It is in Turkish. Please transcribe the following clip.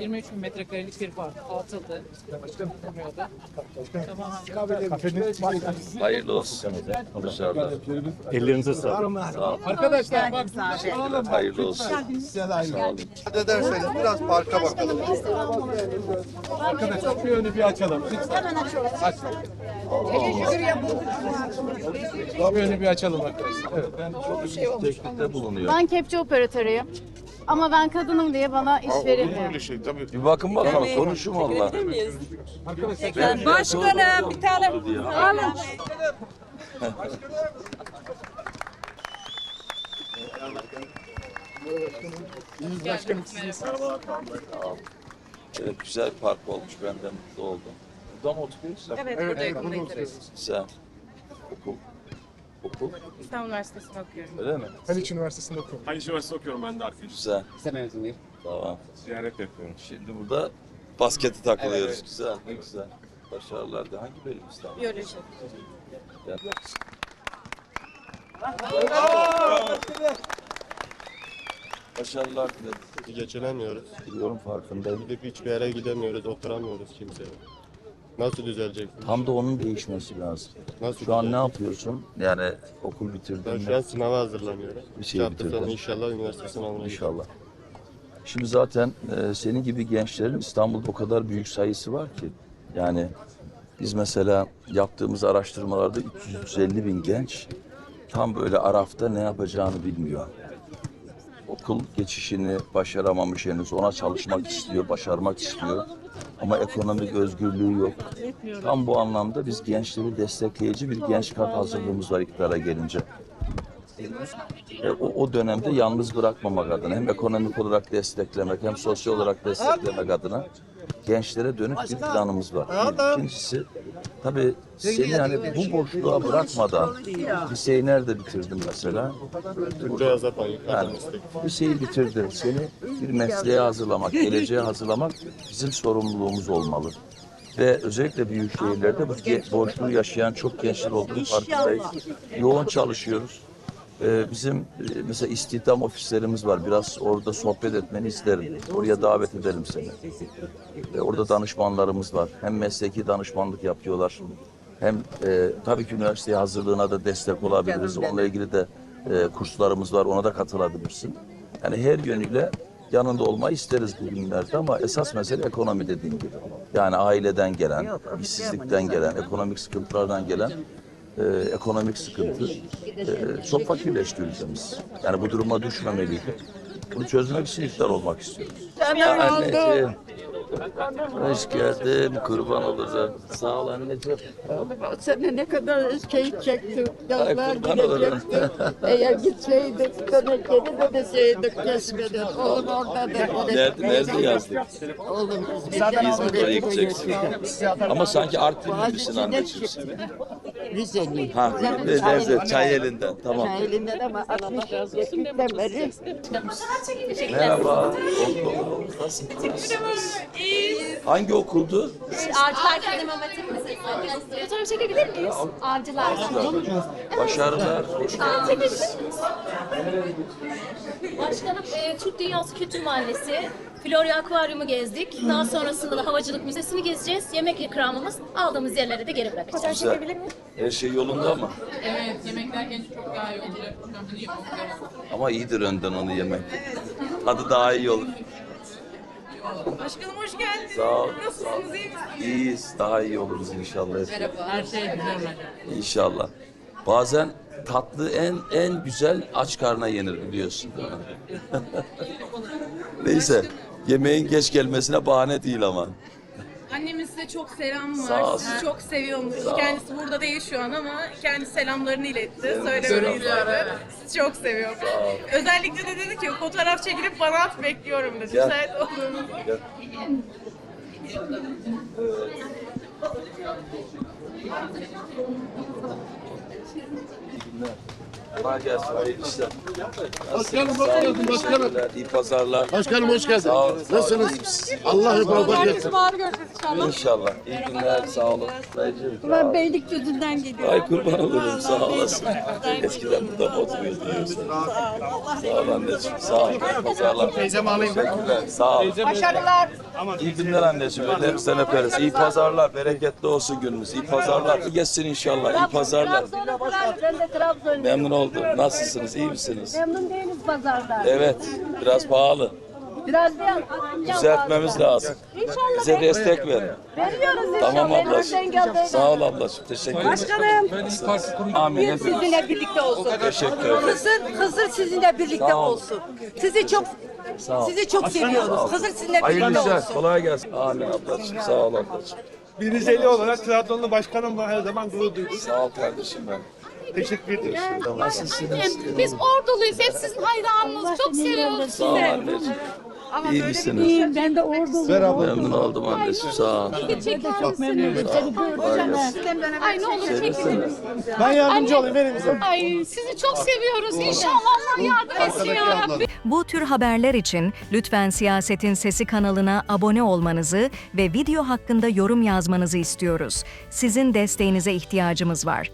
23 bin metrekarelik bir park atıldı. Hayırlı olsun. Başarılar. Ellerinize sağlık. Arkadaşlar bak Hayırlı olsun. ederseniz biraz parka bakalım. arkadaşlar bir önü bir açalım. Lütfen. Aç. Bir önü bir açalım arkadaşlar. Evet ben Teklifte bulunuyor. Ben kepçe operatörüyüm. Ama ben kadınım diye bana iş verilmiyor. Bir bakın bakalım konuşun valla. Başkanım bir tane alın. Evet, güzel bir park olmuş. Ben de mutlu oldum. Burada mı oturuyorsun? Evet, burada yakındayız. Güzel. Okul. Okul. İstanbul Üniversitesi'nde okuyorum. Öyle mi? Haliç Üniversitesi'nde okuyorum. Haliç Üniversitesi okuyorum ben de arkadaşım. Güzel. Sen mezunuyum. Tamam. Ziyaret yapıyorum. Şimdi burada basketi takılıyoruz. Güzel. Ne güzel. Başarılar da hangi bölüm İstanbul? Biyoloji. Ya. Başarılar dilerim. Geçinemiyoruz. Biliyorum farkındayım. Gidip hiçbir yere gidemiyoruz, oturamıyoruz kimseye. Nasıl düzelecek? Tam da onun değişmesi lazım. Nasıl Şu an ne yapıyorsun? Yani okul Ben bitirdin şu an mi? sınava hazırlanıyorum. Bir şey hafta bitirdin. inşallah üniversite sınavına gireceğim. İnşallah. Şimdi zaten e, senin gibi gençlerin İstanbul'da o kadar büyük sayısı var ki. Yani biz mesela yaptığımız araştırmalarda 350 bin genç tam böyle arafta ne yapacağını bilmiyor. Okul geçişini başaramamış henüz. Ona çalışmak istiyor, başarmak istiyor. Ama ekonomik özgürlüğü yok. Tam bu anlamda biz gençleri destekleyici bir genç kat hazırlığımız var iktidara gelince. E, o, o dönemde yalnız bırakmamak adına hem ekonomik olarak desteklemek hem sosyal olarak desteklemek adına gençlere dönük bir planımız var. İkincisi tabii seni hani bu boşluğa bırakmadan liseyi nerede bitirdim mesela? Buraya zaten Yani liseyi bitirdin. Seni bir mesleğe hazırlamak, geleceğe hazırlamak bizim sorumluluğumuz olmalı. Ve özellikle büyük şehirlerde bu boşluğu yaşayan çok gençler olduğunu farkındayız. Yoğun çalışıyoruz. Ee, bizim e, mesela istihdam ofislerimiz var. Biraz orada sohbet etmeni isterim. Oraya davet edelim seni. Orada danışmanlarımız var. Hem mesleki danışmanlık yapıyorlar. Hem e, tabii ki üniversiteye hazırlığına da destek olabiliriz. Onunla ilgili de e, kurslarımız var. Ona da katılabilirsin. Yani her yönüyle yanında olmayı isteriz bugünlerde ama esas mesele ekonomi dediğim gibi. Yani aileden gelen, işsizlikten gelen, ekonomik sıkıntılardan gelen e, ekonomik sıkıntı e, çok fakirleşti ülkemiz. Yani bu duruma düşmemeliydi. Bunu çözmek için iktidar olmak istiyoruz. Anneciğim. Hoş geldin. Kurban olacağım. Sağ ol anneciğim. Sana ne kadar şey çektim. Yollar gidecektim. Eğer gitseydik, sana geri döneseydik kesmeden. Oğlum orada da. Nerede, nerede yazdık? Oğlum İzmir'e gideceksin. Ama sanki Artvinli misin anneciğim Rize'li. Ha, nerede? Çay elinden. Tamam. Elinden ama 68'den beri. Merhaba. Nasılsınız? Hangi okuldu? Avcılar Kendi İmam Hatip Lisesi. Fotoğraf çekebilir miyiz? Avcılar. Başarılar. Başkanım e, Türk Dünyası Kültür Mahallesi. Florya Akvaryumu gezdik. Daha sonrasında da Havacılık Müzesi'ni gezeceğiz. Yemek ikramımız aldığımız yerlere de geri bırakacağız. Güzel. Her şey yolunda mı? Evet, yemek derken çok daha iyi olacak. Ama iyidir önden onu yemek. Tadı daha iyi olur. Başkanım hoş geldiniz. Sağ ol. Nasılsınız, iyi misiniz? İyiyiz. Daha iyi oluruz inşallah. Her şey güzel İnşallah. Bazen tatlı en en güzel aç karna yenir biliyorsun? Neyse. Yemeğin geç gelmesine bahane değil ama. Annemin size çok selam var. Sağ ol. Sizi çok seviyormuş. Sağ. Kendisi burada değil şu an ama kendi selamlarını iletti. Söylemeyi istedi. Sizi çok seviyorum. Özellikle de dedi ki fotoğraf çekilip bana at bekliyorum dedi. Gel. Müsait olduğunuz Gel. İyi günler. Kolay gelsin. Hayırlı işler. Başkanım, hoş geldin, başkanım. İyi pazarlar. Başkanım hoş geldin. Sağ olun. Nasılsınız? Allah yukarıda getirsin. İnşallah. İyi günler. Sağ olun. Ben Beylikdüzü'nden geliyorum. Ay kurban olurum. Sağ olasın. Eskiden burada mı oturuyordu diyorsun? Sağ ol anneciğim. Sağ ol. Pazarlar. Teyzemi alayım. Teşekkürler. Sağ ol. Başarılar. İyi günler anneciğim. Hepsinden öperiz. İyi pazarlar. Bereketli olsun gününüz. İyi pazarlar. İyi geçsin inşallah. İyi pazarlar. Ben de Trabzon'luyum. Memnun oldum. Nasılsınız? İyi misiniz? Memnun değiliz pazardan. Evet. Biraz pahalı. Biraz bir Düzeltmemiz lazım. İnşallah Bize destek verin. veriyoruz inşallah. Tamam ablacığım. Sağ ol ablacığım. Teşekkür ederim. Başkanım. Amin. Hepiniz. Sizinle birlikte olsun. Teşekkür ederim. Hızır, Hızır sizinle birlikte Sağ ol. olsun. Sizi çok Sağ ol. sizi çok seviyoruz. Hızır sizinle Hayırlı birlikte işler. olsun. Kolay gelsin. Amin ablacığım. Sağ ol ablacığım. Bir Rizeli olarak Trabzonlu başkanımla her zaman gurur duydum. Sağ ol kardeşim ben. Teşekkür ediyoruz. Nasılsınız? Biz orduluyuz. Hep sizin hayranınız. Çok seviyoruz Sağ ol sizi. Anneciğim. İyi misiniz? Ben de orduluyum. Memnun oldum anneciğim. Sağ ol. Çok memnunum. Seni gördüm. Ay ne olur çekilin. Ben yardımcı olayım verin bize. Ay sizi çok seviyoruz. İnşallah Allah yardım etsin ya Rabbi. Bu tür haberler için lütfen Siyasetin Sesi kanalına abone olmanızı ve video hakkında yorum yazmanızı istiyoruz. Sizin desteğinize ihtiyacımız var.